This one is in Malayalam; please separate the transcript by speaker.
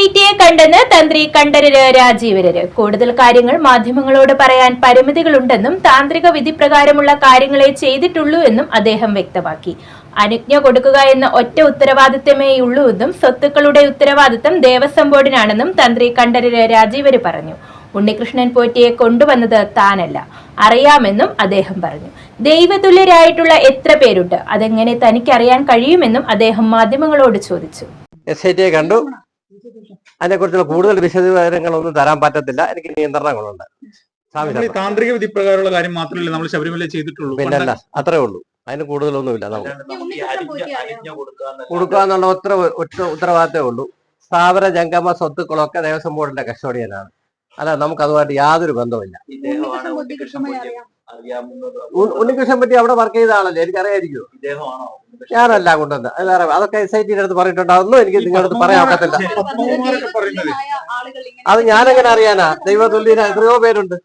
Speaker 1: ഐ ടിയെ കണ്ടെന്ന് തന്ത്രി കണ്ഠരര് രാജീവരര്. കൂടുതൽ കാര്യങ്ങൾ മാധ്യമങ്ങളോട് പറയാൻ പരിമിതികളുണ്ടെന്നും താന്ത്രിക വിധി പ്രകാരമുള്ള കാര്യങ്ങളെ ചെയ്തിട്ടുള്ളൂ എന്നും അദ്ദേഹം വ്യക്തമാക്കി. അനുജ്ഞ കൊടുക്കുക എന്ന ഒറ്റ ഉത്തരവാദിത്തമേയുള്ളൂ എന്നും സ്വത്തുക്കളുടെ ഉത്തരവാദിത്തം ദേവസ്വം ബോർഡിനാണെന്നും തന്ത്രി കണ്ഠരര് രാജീവര് പറഞ്ഞു. ഉണ്ണികൃഷ്ണൻ പോറ്റിയെ കൊണ്ടുവന്നത് താനല്ല. അറിയാമെന്നും അദ്ദേഹം പറഞ്ഞു. ദൈവതുല്യരായിട്ടുള്ള എത്ര പേരുണ്ട്? അതെങ്ങനെ തനിക്കറിയാൻ കഴിയുമെന്നും അദ്ദേഹം മാധ്യമങ്ങളോട് ചോദിച്ചു.
Speaker 2: കണ്ടു. അതിനെക്കുറിച്ചുള്ള കൂടുതൽ വിശദവിവരങ്ങളൊന്നും തരാൻ പറ്റത്തില്ല. എനിക്ക് നിയന്ത്രണങ്ങളുണ്ട്.
Speaker 3: താന്ത്രിക വിധി പ്രകാരമുള്ള കാര്യം മാത്രമല്ല നമ്മൾ ശബരിമല ചെയ്തിട്ടുള്ളൂ.
Speaker 2: പിന്നല്ല അത്രേ ഉള്ളൂ. അതിന് കൂടുതലൊന്നുമില്ല
Speaker 4: കൊടുക്കുക
Speaker 2: എന്നുള്ള ഒത്ര ഒറ്റ ഉത്തരവാദിത്തേ ഉള്ളൂ. സ്ഥാപന ജംഗമ സ്വത്തുക്കളൊക്കെ ദേവസ്വം ബോർഡിന്റെ കസ്റ്റോഡിയനാണ്. അല്ല നമുക്ക് അതുമായിട്ട് യാതൊരു ബന്ധവുമില്ല.
Speaker 4: ഉണ്ണികൃഷ്ണൻ പോറ്റി
Speaker 2: അവിടെ വർക്ക് ചെയ്ത ആളല്ലേ?
Speaker 4: ഇദ്ദേഹമാണോ ഉണ്ണികൃഷ്ണൻ?
Speaker 2: ഞാനല്ല കൊണ്ടുവന്ന വേറെ അതൊക്കെ എസ് ഐ ടിയുടെ അടുത്ത് പറഞ്ഞിട്ടുണ്ടാവുന്നു. എനിക്ക് നിങ്ങളുടെ അടുത്ത് പറയാൻ ഒക്കത്തില്ല
Speaker 3: പറയുന്നത്
Speaker 2: അത് ഞാനെങ്ങനെ അറിയാനാ? ദൈവതുല്യന എത്രയോ പേരുണ്ട്.